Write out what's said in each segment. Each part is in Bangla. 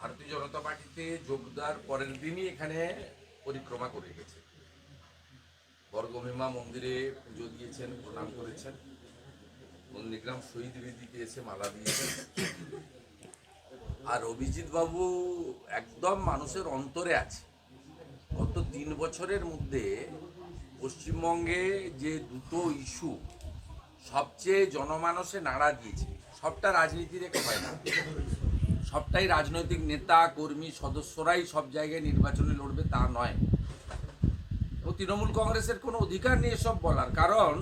ভারতীয় জনতা পার্টিতে যোগদার পরের দিনই এখানে পরিক্রমা করে গেছে। বর্গভীমা মন্দিরে পুজো দিয়েছেন, প্রণাম করেছেন। নন্দীগ্রাম শহীদ বেদিতে এসে মালা দিয়েছেন। আর অভিজিৎ বাবু একদম মানুষের অন্তরে আছে। গত তিন বছরের মধ্যে পশ্চিমবঙ্গে যে দুটো ইস্যু সবচেয়ে জনমানসে নাড়া দিয়েছে, সবটা রাজনীতি রেখে হয় না। সবটাই রাজনৈতিক নেতা, কর্মী, সদস্যরাই সব জায়গায় নির্বাচনে লড়বে তা নয়। ও তৃণমূল কংগ্রেসের কোনো অধিকার নেই সব বলার কারণ,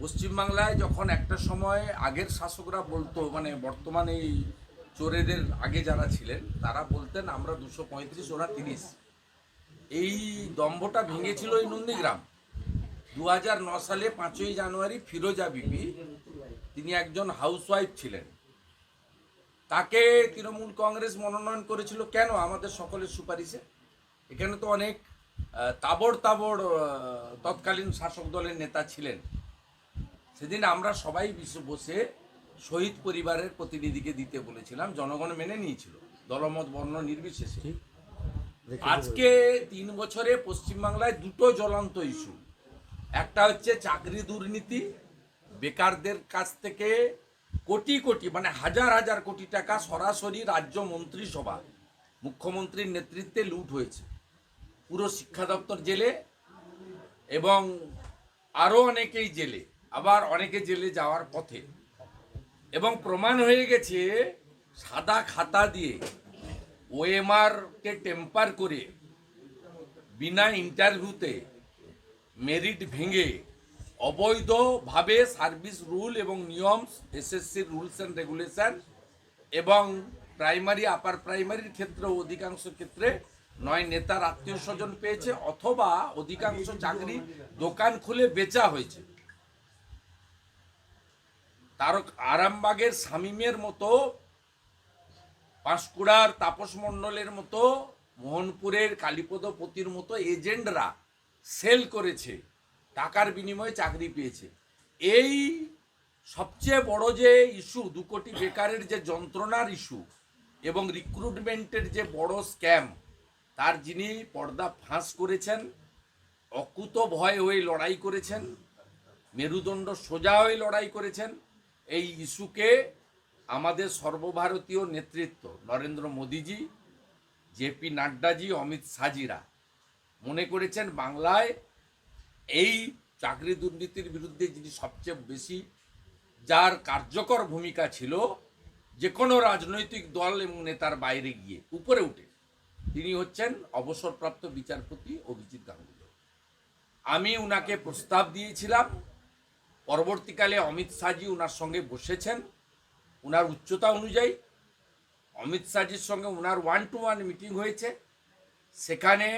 পশ্চিমবাংলায় যখন একটা সময় আগের শাসকরা বলতো মানে বর্তমানে এই চোরেদের আগে যারা ছিলেন, তারা বলতেন, আমরা দুশো পঁয়ত্রিশ, ওরা তিরিশ। এই দম্ভটা ভেঙেছিল এই নন্দীগ্রাম। দু সালে পাঁচই জানুয়ারি ফিরোজা বিবি, তিনি একজন হাউসওয়াইফ ছিলেন। তাকে তৃণমূল কংগ্রেস মনোনয়ন করেছিল কেন আমাদের সকলের সুপারিশে? এখানে তো অনেক তাবড় তাবড় তৎকালীন শাসক দলের নেতা ছিলেন। সেদিন আমরা সবাই বিশ- বসে শহীদ পরিবারের প্রতিনিধিকে দিতে বলেছিলাম, জনগণ মেনে নিয়েছিল। দলমত, বর্ণ নির্বিশেষে। আজকে তিন বছরে পশ্চিমবাংলায় দুটো জ্বলন্ত ইস্যু একটা হচ্ছে চাকরি দুর্নীতি, বেকারদের কাছ থেকে কোটি কোটি মানে হাজার হাজার কোটি টাকা সরাসরি রাজ্য মন্ত্রিসভা, মুখ্যমন্ত্রীর নেতৃত্বে লুট হয়েছে। পুরো শিক্ষা দপ্তর জেলে এবং আরও অনেকেই জেলে, আবার অনেকে জেলে যাওয়ার পথে। এবং প্রমাণ হয়ে গেছে, সাদা খাতা দিয়ে ওএমআরকে টেম্পার করে, বিনা ইন্টারভিউতে মেরিট ভেঙে অবৈধভাবে সার্ভিস রুল এবং নিয়ম এসএসসির রুলস অ্যান্ড রেগুলেশন এবং প্রাইমারি আপার প্রাইমারির ক্ষেত্রে অধিকাংশ ক্ষেত্রে নয়, নেতার আত্মীয় স্বজন পেয়েছে অথবা অধিকাংশ চাকরি দোকান খুলে বেচা হয়েছে। তারক আরামবাগের শামীমের মতো পাঁশকুড়ার তাপস মণ্ডলের মতো, মোহনপুরের কালীপদপতির মতো এজেন্টরা সেল করেছে, টাকার বিনিময়ে চাকরি পেয়েছে। এই সবচেয়ে বড় যে ইস্যু দু কোটি বেকারের যে যন্ত্রণার ইস্যু এবং রিক্রুটমেন্টের যে বড় স্ক্যাম তার যিনি পর্দা ফাঁস করেছেন, অকুত ভয় হয়ে লড়াই করেছেন, মেরুদণ্ড সোজা হয়ে লড়াই করেছেন, এই ইস্যুকে আমাদের সর্বভারতীয় নেতৃত্ব নরেন্দ্র মোদীজি জেপি নাড্ডাজি, অমিত শাহজিরা। মনে করেছেন বাংলায় এই চাকরি দুর্নীতির বিরুদ্ধে যিনি সবচেয়ে বেশি, যার কার্যকর ভূমিকা ছিল যে কোনো রাজনৈতিক দল এবং নেতার বাইরে গিয়ে, উপরে উঠে, তিনি হচ্ছেন অবসরপ্রাপ্ত বিচারপতি অভিজিৎ গাঙ্গুলি। আমি উনাকে প্রস্তাব দিয়েছিলাম। পরবর্তীকালে অমিত শাহজি ওনার সঙ্গে বসেছেন। ওনার উচ্চতা অনুযায়ী অমিত শাহজির সঙ্গে ওনার ওয়ান টু ওয়ান মিটিং হয়েছে। সেখানে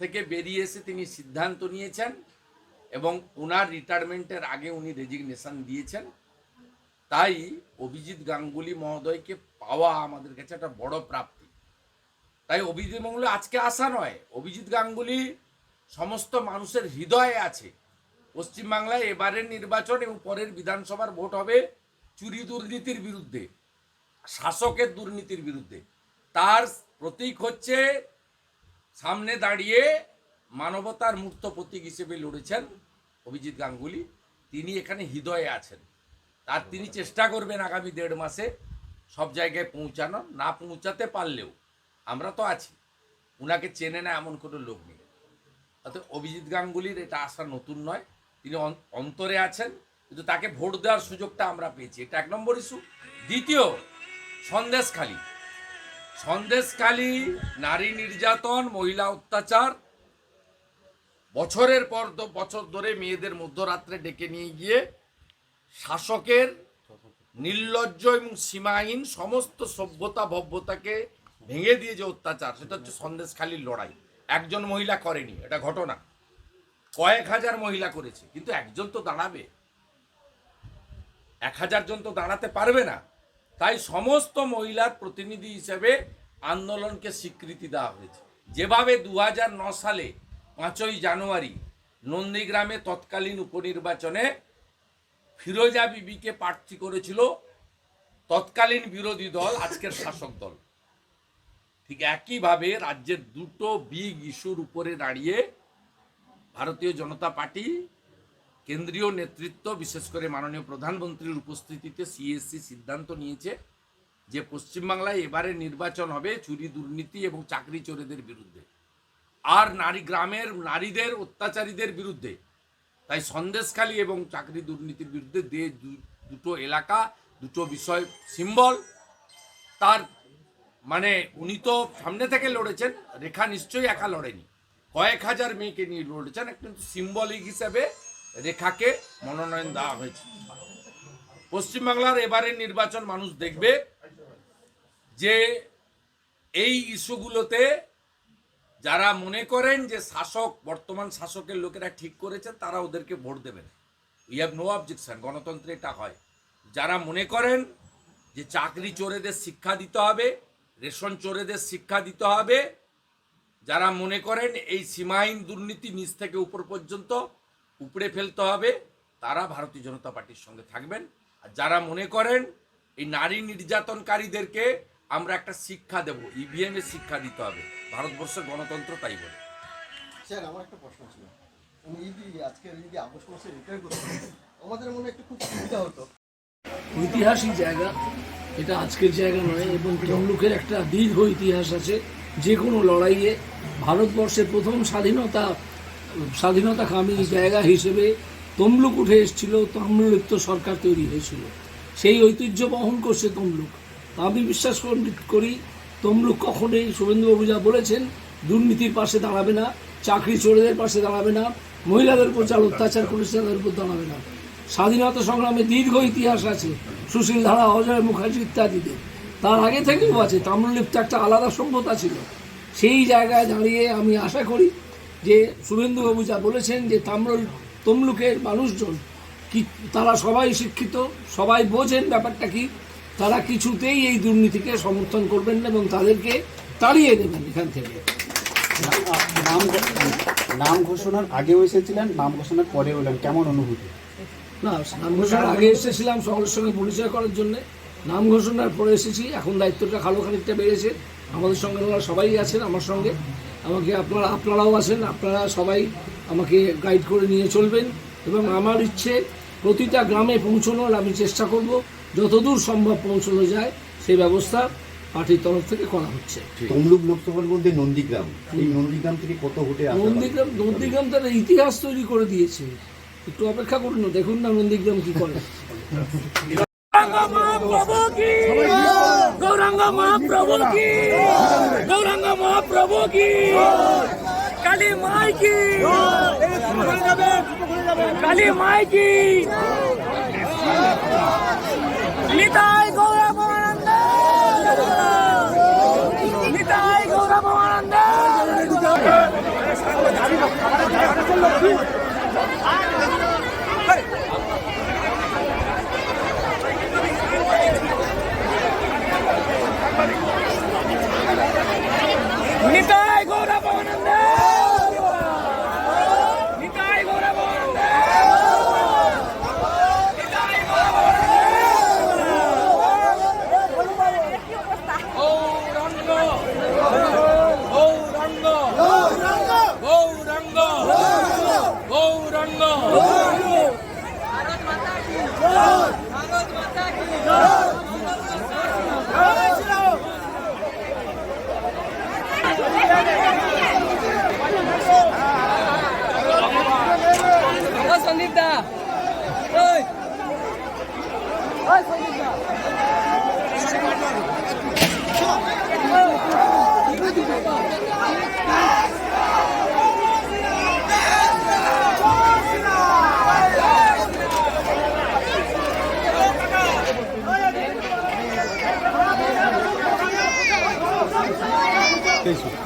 থেকে বেরিয়ে এসে তিনি সিদ্ধান্ত নিয়েছেন এবং ওনার রিটায়ারমেন্টের আগে উনি রেজিগনেশন দিয়েছেন। তাই অভিজিৎ গাঙ্গুলি মহোদয়কে পাওয়া আমাদের কাছে একটা বড় প্রাপ্তি। তাই অভিজিৎ গাঙ্গুলি আজকে আসা নয়। অভিজিৎ গাঙ্গুলি সমস্ত মানুষের হৃদয়ে আছে। পশ্চিমবাংলায় এবারের নির্বাচন এবং পরের বিধানসভার ভোট হবে চুরি দুর্নীতির বিরুদ্ধে, শাসকের দুর্নীতির বিরুদ্ধে। তার প্রতীক হচ্ছে সামনে দাঁড়িয়ে মানবতার মূর্ত প্রতীক হিসেবে লড়েছেন অভিজিৎ গাঙ্গুলি। তিনি এখানে হৃদয়ে আছেন। তার তিনি চেষ্টা করবেন আগামী দেড় মাসে সব জায়গায় পৌঁছানো না পৌঁছাতে পারলেও আমরা তো আছি। উনাকে চেনে না এমন কোনো লোক নেই। অর্থাৎ অভিজিৎ গাঙ্গুলির এটা আসা নতুন নয়। তিনি অন- অন্তরে আছেন। কিন্তু তাকে ভোট দেওয়ার সুযোগটা আমরা পেয়েছি। এটা এক নম্বর ইস্যু দ্বিতীয়, সন্দেশখালী। সন্দেশখালী নারী নির্যাতন, মহিলা অত্যাচার। বছরের পর বছর ধরে মেয়েদের মধ্যরাত্রে ডেকে নিয়ে গিয়ে শাসকের নির্লজ্জ এবং সীমাহীন সমস্ত সভ্যতা ভব্যতাকে ভেঙে দিয়ে যে অত্যাচার, সেটা হচ্ছে সন্দেশখালীর লড়াই। একজন মহিলা করেনি, এটা ঘটনা। কয়েক হাজার মহিলা করেছে, কিন্তু একজন তো দাঁড়াবে। এক হাজার জন তো দাঁড়াতে পারবে না। তাই সমস্ত মহিলার প্রতিনিধি হিসেবে আন্দোলনকে স্বীকৃতি দেওয়া হয়েছে। যেভাবে দু সালে পাঁচই জানুয়ারি নন্দীগ্রামে তৎকালীন উপনির্বাচনে ফিরোজা বিবিকে প্রার্থী করেছিল তৎকালীন বিরোধী দল, আজকের শাসক দল। ঠিক একইভাবে রাজ্যের দুটো বিগ ইস্যুর উপরে দাঁড়িয়ে ভারতীয় জনতা পার্টি কেন্দ্রীয় নেতৃত্ব, বিশেষ করে মাননীয় প্রধানমন্ত্রীর উপস্থিতিতে সিএসসি সিদ্ধান্ত নিয়েছে যে পশ্চিমবাংলায় এবারে নির্বাচন হবে চুরি দুর্নীতি এবং চাকরি চোরেদের বিরুদ্ধে। আর নারী গ্রামের নারীদের, অত্যাচারীদের বিরুদ্ধে। তাই সন্দেশখালী এবং চাকরি দুর্নীতির বিরুদ্ধে দে দুটো এলাকা, দুটো বিষয় সিম্বল তার মানে উনি তো সামনে থেকে লড়েছেন, রেখা নিশ্চয়ই একা লড়েনি। কয়েক হাজার মেয়েকে নিয়ে লড়েছেন কিন্তু সিম্বলিক হিসেবে রেখাকে মনোনয়ন দেওয়া হয়েছে। পশ্চিমবাংলার এবারের নির্বাচন মানুষ দেখবে যে এই ইস্যুগুলোতে যারা মনে করেন যে শাসক, বর্তমান শাসকের লোকেরা ঠিক করেছে তারা ওদেরকে ভোট দেবেন উই হ্যাভ নো অবজেকশন গণতন্ত্রে এটা হয়। যারা মনে করেন যে চাকরি চোরেদের শিক্ষা দিতে হবে, রেশন চোরেদের শিক্ষা দিতে হবে, যারা মনে করেন এই সীমাহীন দুর্নীতি নিচ থেকে উপর পর্যন্ত উপড়ে ফেলতে হবে। তারা ভারতীয় জনতা পার্টির সঙ্গে থাকবেন। আর যারা মনে করেন এই নারী নির্যাতনকারীদেরকে আমরা একটা শিক্ষা দেব ইভিএম এর শিক্ষা দিতে হবে ভারতবর্ষের গণতন্ত্র তাই বলে। স্যার আমার একটা প্রশ্ন ছিল। উনি যদি আজকে যদি আগস্ট মাসে রিটায়ার করতেন আমাদের মনে একটু খুব সুবিধা হতো। ঐতিহাসিক জায়গা এটা আজকের জায়গা নয় এবং তমলুকের একটা দীর্ঘ ইতিহাস আছে। যে কোনো লড়াইয়ে ভারতবর্ষের প্রথম স্বাধীনতা স্বাধীনতাকামী জায়গা হিসেবে তমলুক উঠে এসেছিল তমলুক্ত সরকার তৈরি হয়েছিল। সেই ঐতিহ্য বহন করছে তমলুক। আমি বিশ্বাস করি- তমলুক কখনোই শুভেন্দুবাবু যা বলেছেন, দুর্নীতির পাশে দাঁড়াবে না, চাকরি চোরেদের পাশে দাঁড়াবে না, মহিলাদের উপর যা অত্যাচার করেছে তাদের উপর দাঁড়াবে না। স্বাধীনতা সংগ্রামে দীর্ঘ ইতিহাস আছে, সুশীল ধারা, অজয় মুখার্জি ইত্যাদিতে। তার আগে থেকেও আছে তাম্রলিপ্ত একটা আলাদা সভ্যতা ছিল। সেই জায়গায় দাঁড়িয়ে আমি আশা করি যে শুভেন্দুবাবু যা বলেছেন যে তাম্র তমলুকের মানুষজন কি তারা সবাই শিক্ষিত সবাই বোঝেন ব্যাপারটা কি তারা কিছুতেই এই দুর্নীতিকে সমর্থন করবেন না এবং তাদেরকে তাড়িয়ে দেবেন এখান থেকে। নাম নাম ঘোষণার আগেও এসেছিলেন নাম ঘোষণার পরেও এলেন। কেমন অনুভূতি? না নাম ঘোষণার আগে এসেছিলাম সকলের সঙ্গে পরিচয় করার জন্য। নাম ঘোষণার পরে এসেছি এখন দায়িত্বটা খালো খানিকটা বেড়েছে। আমাদের সঙ্গে ওনারা সবাই আছেন আমার সঙ্গে। আমাকে আপনারা আপনারাও আছেন আপনারা সবাই আমাকে গাইড করে নিয়ে চলবেন এবং আমার ইচ্ছে প্রতিটা গ্রামে পৌঁছানোর আমি চেষ্টা করব। যতদূর সম্ভব পৌঁছানো যায় সেই ব্যবস্থা পার্টির তরফ থেকে করা হচ্ছে। তমলুক লোকসভার মধ্যে নন্দীগ্রাম এই নন্দীগ্রাম থেকে কত ভোটে নন্দীগ্রাম নন্দীগ্রাম তারা ইতিহাস তৈরি করে দিয়েছে। একটু অপেক্ষা করুন না দেখুন না নন্দীগ্রাম কি করে। গৌরাঙ্গ মহাপ্রভু কি? গৌরাঙ্গ মহাপ্রভু কি? কালী মাই কি? কালী মাই কি? নিতাই গৌরবানন্দ নিতাই গৌরবানন্দ নিতাই গৌরবানন্দ নিতাই গৌরবানন্দ নিতাই গৌরাঙ্গ গৌরাঙ্গ গৌরাঙ্গ গৌরাঙ্গ সন্দীপ দা ওই ওই সন্দীপ দা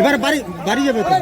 এবার বাড়ি বাড়ি যাবে তো?